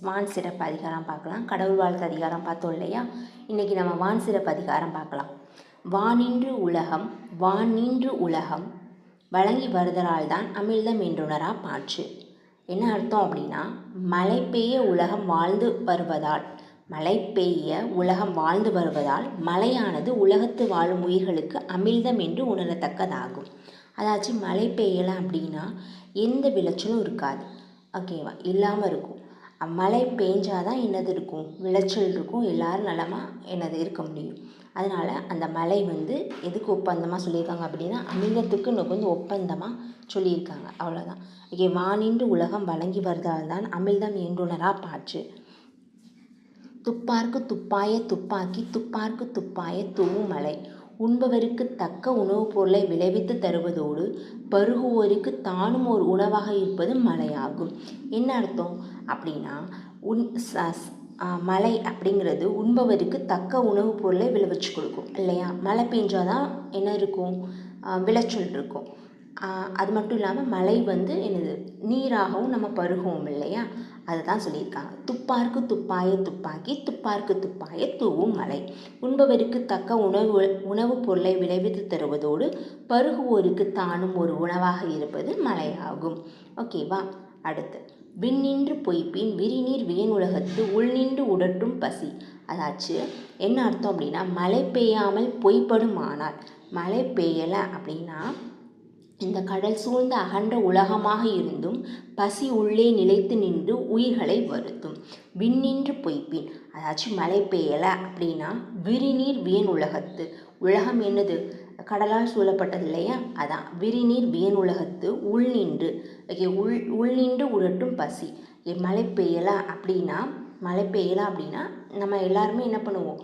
வான் சிறப்பு அதிகாரம் பார்க்கலாம். கடவுள் வாழ்த்து அதிகாரம் பார்த்தோம் இல்லையா? இன்றைக்கி நம்ம வான் சிறப்பு அதிகாரம் பார்க்கலாம். வானின்று உலகம் வானின்று உலகம் வழங்கி வருதலால் தான் அமிழ்தம் என்றுணரா பாற்று. என்ன அர்த்தம் அப்படின்னா மழை பெய்ய உலகம் வாழ்ந்து வருவதால் மழை பெய்ய உலகம் வாழ்ந்து வருவதால் மழையானது உலகத்து வாழும் உயிர்களுக்கு அமிழ்தம் என்று உணரத்தக்கதாகும். அதாச்சும் மழை பெய்யலை அப்படின்னா எந்த விளைச்சலும் இருக்காது. ஓகேவா? இல்லாமல் இருக்கும். மழை பெஞ்சாதான் என்னது இருக்கும்? விளைச்சல் இருக்கும். எல்லோரும் நலமாக என்னது இருக்க முடியும். அதனால் அந்த மழை வந்து எதுக்கு ஒப்பந்தமாக சொல்லியிருக்காங்க அப்படின்னா அமிர்தத்துக்கு இன்னும் வந்து ஒப்பந்தமாக சொல்லியிருக்காங்க. அவ்வளோதான் ஓகே வானின்று உலகம் வழங்கி வருதால் தான் அமிர்தம் என்றுணரா பாற்று. துப்பார்க்கு துப்பாய துப்பாக்கி துப்பார்க்கு துப்பாய தூவும் மலை உண்பவருக்கு தக்க உணவுப் பொருளை விளைவித்து தருவதோடு பருகுவோருக்கு தானும் ஒரு உணவாக இருப்பது மழையாகும் என்ன அர்த்தம்? அப்படின்னா உன் மழை அப்படிங்கிறது உண்பவருக்கு தக்க உணவுப் பொருளை விளைவிச்சு கொடுக்கும் இல்லையா? மழை பெஞ்சால் தான் என்ன இருக்கும்? விளைச்சல் இருக்கும். அது மட்டும் இல்லாமல் மழை வந்து என்னது? நீராகவும் நம்ம பருகுவோம் இல்லையா? அதை தான் சொல்லியிருக்காங்க. துப்பார்க்கு துப்பாய துப்பாக்கி துப்பார்க்கு துப்பாய தூவும் மலை. உண்பவருக்கு தக்க உணவு உணவுப் பொருளை விளைவித்து தருவதோடு பருகுவோருக்கு தானும் ஒரு உணவாக இருப்பது மலையாகும். ஓகேவா அடுத்து. விண்ணின்று பொய்ப்பின் விரிநீர் வியனுலகத்து உள்நின்று உடட்டும் பசி. அதாச்சு என்ன அர்த்தம் அப்படின்னா மழை பெய்யாமல் பொய்ப்படும் ஆனால் மழை பெய்யலை அப்படின்னா இந்த கடல் சூழ்ந்த அகன்ற உலகமாக இருந்தும் பசி உள்ளே நிலைத்து நின்று உயிர்களை வருத்தும். விண்ணின்று பொய்ப்பின். அதாச்சும் மழை பெய்யலை அப்படின்னா விரிநீர் வியன் உலகத்து. உலகம் என்னது? கடலால் சூழப்பட்டது இல்லையா? அதான். விரிநீர் வியன் உலகத்து. உள் நின்று. ஓகே உள் உள் நின்று உரட்டும் பசி. மழை பெய்யலை அப்படின்னா மழை பெய்யலை அப்படின்னா நம்ம எல்லாருமே என்ன பண்ணுவோம்?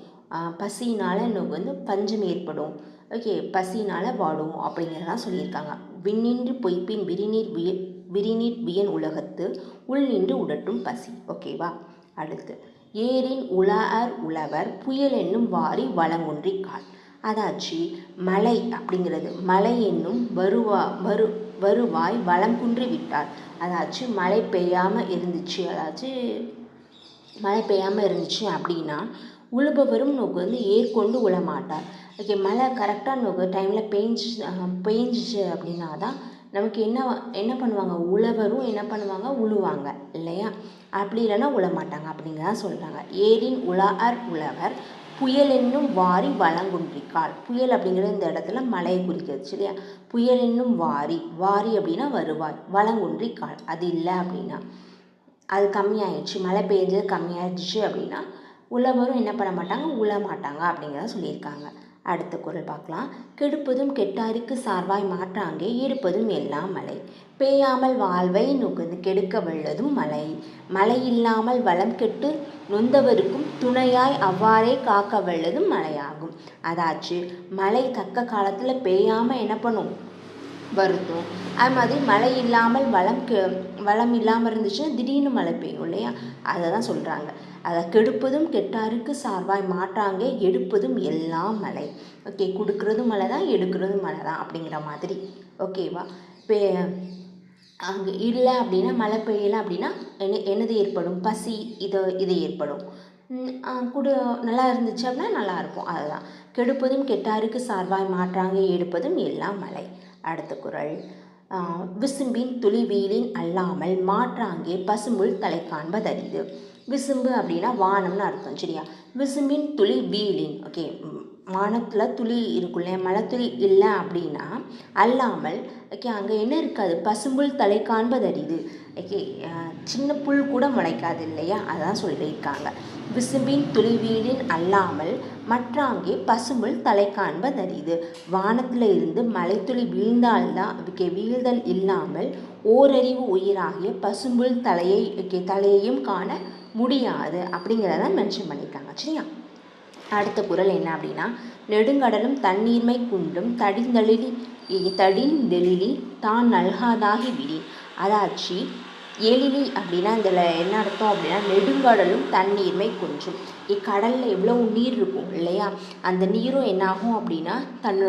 பசினால் நமக்கு வந்து பஞ்சம் ஏற்படும். ஓகே பசினால் வாடுவோம் அப்படிங்கிறதான் சொல்லியிருக்காங்க. விண்ணின்று பொய்ப்பின் விரிநீர் விய விரிநீர் வியன் உலகத்து உள் நின்று உடட்டும் பசி. ஓகேவா அடுத்து. ஏரின் உலார் உழவர் புயல் என்னும் வாரி வளங்குன்றி கால். அதாச்சு மலை அப்படிங்கிறது. மலை என்னும் வருவா வரு வருவாய் வளங்குன்றி விட்டார். அதாச்சு மழை பெய்யாமல் இருந்துச்சு. அதாச்சு மழை பெய்யாமல் இருந்துச்சு அப்படின்னா உழுபவரும் நோக்கு வந்து ஏற்கொண்டு உழமாட்டார். ஓகே மழை கரெக்டாக நமக்கு டைமில் பெஞ்சு பெஞ்சிச்சு அப்படின்னா தான் நமக்கு என்ன என்ன பண்ணுவாங்க? உழவரும் என்ன பண்ணுவாங்க? உழுவாங்க இல்லையா? அப்படி இல்லைன்னா உழமாட்டாங்க அப்படிங்கிறத சொல்கிறாங்க ஏரின் உலார் உழவர் புயல் என்னும் வாரி வளங்குன்றிக்கால் புயல் அப்படிங்கிற இந்த இடத்துல மழையை குறிக்கிறது சரியா? புயல் என்னும் வாரி வாரி அப்படின்னா வருவாய் வளங்குன்றிக்கால் அது இல்லை அப்படின்னா அது கம்மியாயிடுச்சு மழை பெய்ஞ்சது கம்மியாயிடுச்சு அப்படின்னா உழவரும் என்ன பண்ண மாட்டாங்க? உழ மாட்டாங்க அப்படிங்கிறத சொல்லியிருக்காங்க. அடுத்த குரல் பார்க்கலாம். கெடுப்பதும் கெட்டாருக்கு சார்வாய் மாற்றாங்கே ஈடுப்பதும் எல்லாம் மழை பேயாமல் வாழ்வை நுகர்ந்து கெடுக்க வல்லதும் மழை மழை இல்லாமல் வளம் கெட்டு நொந்தவருக்கும் துணையாய் அவ்வாறே காக்க வல்லதும் மழையாகும் அதாச்சு மழை தக்க காலத்தில் பெய்யாமல் என்ன பண்ணும்? வருத்தும். அது மாதிரி மழை இல்லாமல் வளம் கெ வளம் இல்லாமல் இருந்துச்சுன்னா திடீர்னு மழை பெய்யும் இல்லையா? அதை தான் சொல்கிறாங்க அதை கெடுப்பதும் கெட்டாருக்கு சார்பாய் மாற்றாங்க எடுப்பதும் எல்லாம் மழை. ஓகே கொடுக்குறதும் மழை தான் எடுக்கிறதும் மழை தான் அப்படிங்கிற மாதிரி. ஓகேவா? இப்போ அங்கே இல்லை அப்படின்னா மழை பெய்யலை அப்படின்னா என்ன என்னது ஏற்படும்? பசி இதை இது ஏற்படும். குடு நல்லா இருந்துச்சு அப்படின்னா நல்லாயிருக்கும் அதுதான். கெடுப்பதும் கெட்டாருக்கு சார்பாய் மாற்றாங்க எடுப்பதும் எல்லாம் மழை. அடுத்த குரல். விசும்பின் துளி வீலின் அல்லாமல் மாற்றாங்கே பசும்புல் தலை காண்பதறிது விசும்பு அப்படின்னா வானம்னு அர்த்தம் சரியா? விசும்பின் துளி வீலின் ஓகே வானத்தில் துளி இருக்கும் இல்லையா? மழை இல்லை அப்படின்னா அல்லாமல் ஓகே அங்கே என்ன இருக்காது? பசும்புல் தலை காண்பதறிது. ஓகே சின்ன புல் கூட முளைக்காது இல்லையா? அதான் சொல்லியிருக்காங்க. விசும்பின் துளி வீலின் அல்லாமல் மற்றாங்கே பசும்புல் தலை காண்பதறிது. வானத்தில் இருந்து மலைத்துளி வீழ்ந்தால்தான் ஓகே வீழ்தல் இல்லாமல் ஓரறிவு உயிராகிய பசும்புல் தலையை ஓகே தலையையும் காண முடியாது அப்படிங்கிறத மென்ஷன் பண்ணியிருக்காங்க. சரியா? அடுத்த குரல் என்ன அப்படின்னா நெடுங்கடலும் தண்ணீர்மை குண்டும் தடிந்தெழிலி தடிந்தெழிலி தான் நல்காதாகி விடி. அதாச்சு எழிலி அப்படின்னா இதில் என்ன அர்த்தம் அப்படின்னா நெடுங்கடலும் தண்ணீர்மை குன்றும். இக்கடலில் எவ்வளோ நீர் இருக்கும் இல்லையா? அந்த நீரும் என்னாகும் அப்படின்னா தன்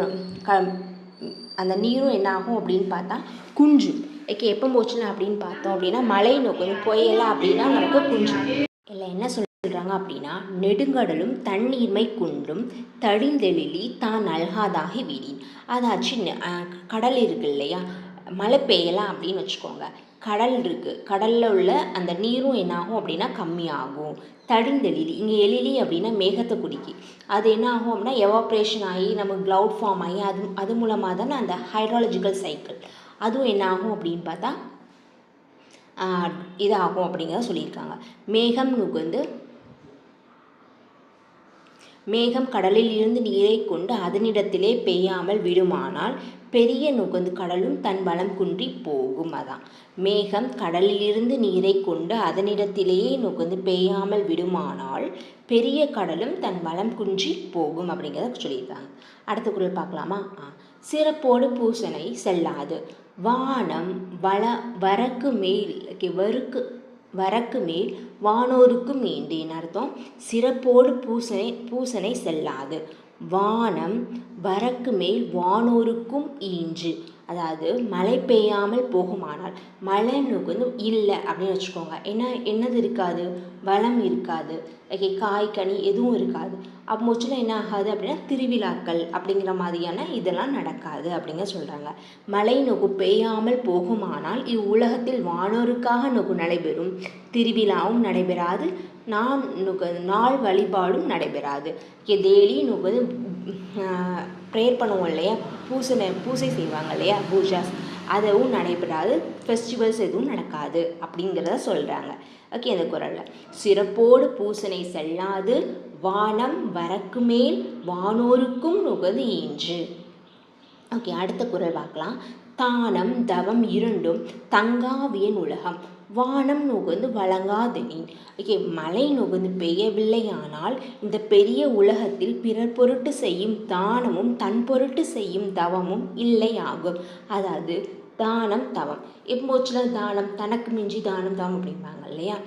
க அந்த நீரும் என்னாகும் அப்படின்னு பார்த்தா குஞ்சும் ஓகே எப்போ போச்சுன்னா அப்படின்னு பார்த்தோம் அப்படின்னா மழை நோக்கம் புயலா அப்படின்னா நமக்கு குஞ்சு இல்லை என்ன சொல்கிறாங்க அப்படின்னா நெடுங்கடலும் தண்ணீர்மை குன்றும் தழிந்தெழிலி தான் நல்காதாகி வீடின். அதாச்சு நெ- கடல் இருக்கு இல்லையா? மழை பெய்யலாம் அப்படின்னு வச்சுக்கோங்க. கடல் இருக்குது கடலில் உள்ள அந்த நீரும் என்னாகும் அப்படின்னா கம்மியாகும். தடிந்தெழிலி இங்கே எழிலி அப்படின்னா மேகத்தை குடிக்கி. அது என்ன ஆகும் அப்படின்னா எவாப்ரேஷன் ஆகி நம்ம க்ளவுட் ஃபார்ம் ஆகி அது அது மூலமாக தானே அந்த ஹைட்ராலஜிக்கல் சைக்கிள் அதுவும் என்ன ஆகும் அப்படின்னு பார்த்தா இதாகும் அப்படிங்கிறத சொல்லியிருக்காங்க. மேகம் வந்து மேகம் கடலில் இருந்து நீரை கொண்டு அதனிடத்திலே பெய்யாமல் விடுமானால் பெரிய நுகர்ந்து கடலும் தன் வளம் குன்றி போகும் அதான். மேகம் கடலிலிருந்து நீரை கொண்டு அதனிடத்திலேயே நுகர்ந்து பெய்யாமல் விடுமானால் பெரிய கடலும் தன் வளம் குன்றி போகும் அப்படிங்கிறத சொல்லியிருக்காங்க. அடுத்த குரல் பார்க்கலாமா? ஆ. சிறப்போடு பூசனை செல்லாது. வானம் வள வரக்கு மேல் வருக்கு வரக்கு மேல் வானோருக்கும் மீண்டேன் அர்த்தம். சிறப்போடு பூசனை பூசனை செல்லாது. வானம் வரக்கு மேல் வானோருக்கும் ஈன்று. அதாவது மழை பெய்யாமல் போகுமானால் மழைன்னு வந்து இல்லை அப்படின்னு வச்சுக்கோங்க. என்ன என்னது இருக்காது? வளம் இருக்காது. ஓகே காய் கனி எதுவும் இருக்காது. அப்போ முச்சில் என்ன ஆகாது அப்படின்னா திருவிழாக்கள் அப்படிங்கிற மாதிரியான இதெல்லாம் நடக்காது அப்படிங்க சொல்கிறாங்க மழை நொகு பெய்யாமல் போகுமானால் இவ்வுலகத்தில் வானோருக்காக நொகு நடைபெறும். திருவிழாவும் நடைபெறாது. நான் நுக நாள் வழிபாடும் நடைபெறாது. டெய்லி நுகது ப்ரேயர் பண்ணுவோம் இல்லையா? பூசனை பூசை செய்வாங்க இல்லையா? பூஜாஸ். அதுவும் நடைபெறாது. ஃபெஸ்டிவல்ஸ் எதுவும் நடக்காது அப்படிங்கிறத சொல்கிறாங்க ஓகே அந்த குரலில். சிறப்போடு பூசனை செல்லாது. வானம் வரக்கு மேல் வானோருக்கும் நுகது என்று ஓகே அடுத்த குரல் பார்க்கலாம். தானம் தவம் இரண்டும் தங்காவியன் உலகம். வானம் நுகர்ந்து வழங்காதனின் ஓகே மழை நுகர்ந்து பெய்யவில்லையானால் இந்த பெரிய உலகத்தில் பிறர் பொருட்டு செய்யும் தானமும் தன் பொருட்டு செய்யும் தவமும் இல்லையாகும். அதாவது தானம் தவம். எப்போச்சில் தானம் தனக்கு மிஞ்சி தானம் தவம் அப்படிம்பாங்க இல்லையா?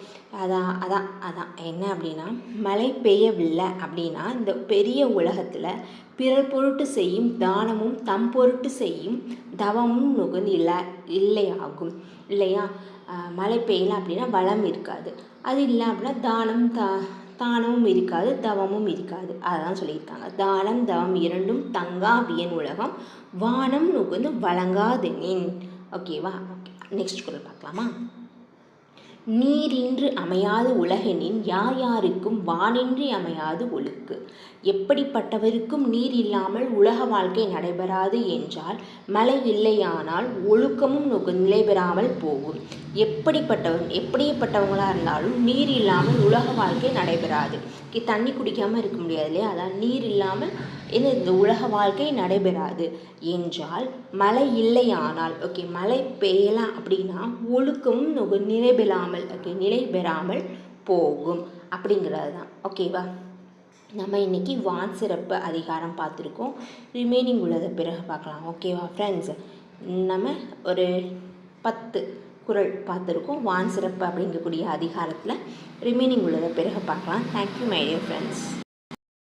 அதான் அதான் அதான் என்ன அப்படின்னா மழை பெய்யவில்லை அப்படின்னா இந்த பெரிய உலகத்தில் பிறர் பொருட்டு செய்யும் தானமும் தம் பொருட்டு செய்யும் தவமும் நுகர்ந்து இல்லை இல்லையாகும். இல்லையா? மழை பெய்யல அப்படின்னா வளம் இருக்காது. அது இல்லை அப்படின்னா தானம் தா தானமும் இருக்காது தவமும் இருக்காது. அதான் சொல்லியிருக்காங்க. தானம் தவம் இரண்டும் தங்கா வியன் உலகம் வானம் நுகர்ந்து வழங்காதெனின் ஓகேவா? ஓகே நெக்ஸ்ட் குரல் பார்க்கலாமா? நீரின்று அமையாது உலகெனின் யார் யாருக்கும் வானின்றி அமையாது ஒழுக்கு. எப்படிப்பட்டவருக்கும் நீர் இல்லாமல் உலக வாழ்க்கை நடைபெறாது என்றால் மழை இல்லையானால் ஒழுக்கமும் நிலைபெறாமல் போகும். எப்படிப்பட்டவன் எப்படிப்பட்டவங்களாக இருந்தாலும் நீர் இல்லாமல் உலக வாழ்க்கை நடைபெறாது. தண்ணி குடிக்காமல் இருக்க முடியாது இல்லையா? அதான் நீர் இல்லாமல் என்ன இந்த உலக வாழ்க்கை நடைபெறாது என்றால் மழை இல்லையானால் ஓகே மழை பெய்யலாம் அப்படின்னா ஒழுக்கமும் நிலைபெறாமல் பெறாமல் ஓகே நிலை பெறாமல் போகும். அப்படிங்கிறது தான் ஓகேவா நம்ம இன்னைக்கு வான் சிறப்பு அதிகாரம் பார்த்துருக்கோம். ரிமைனிங் உள்ளதை பிறகு பார்க்கலாம். ஓகேவா ஃப்ரெண்ட்ஸ் நம்ம ஒரு பத்து குறள் பார்த்துருக்கோம். வான் சிறப்பு அப்படிங்கக்கூடிய அதிகாரத்தில் ரிமைனிங் உள்ளதை பிறகு பார்க்கலாம். Thank you my dear friends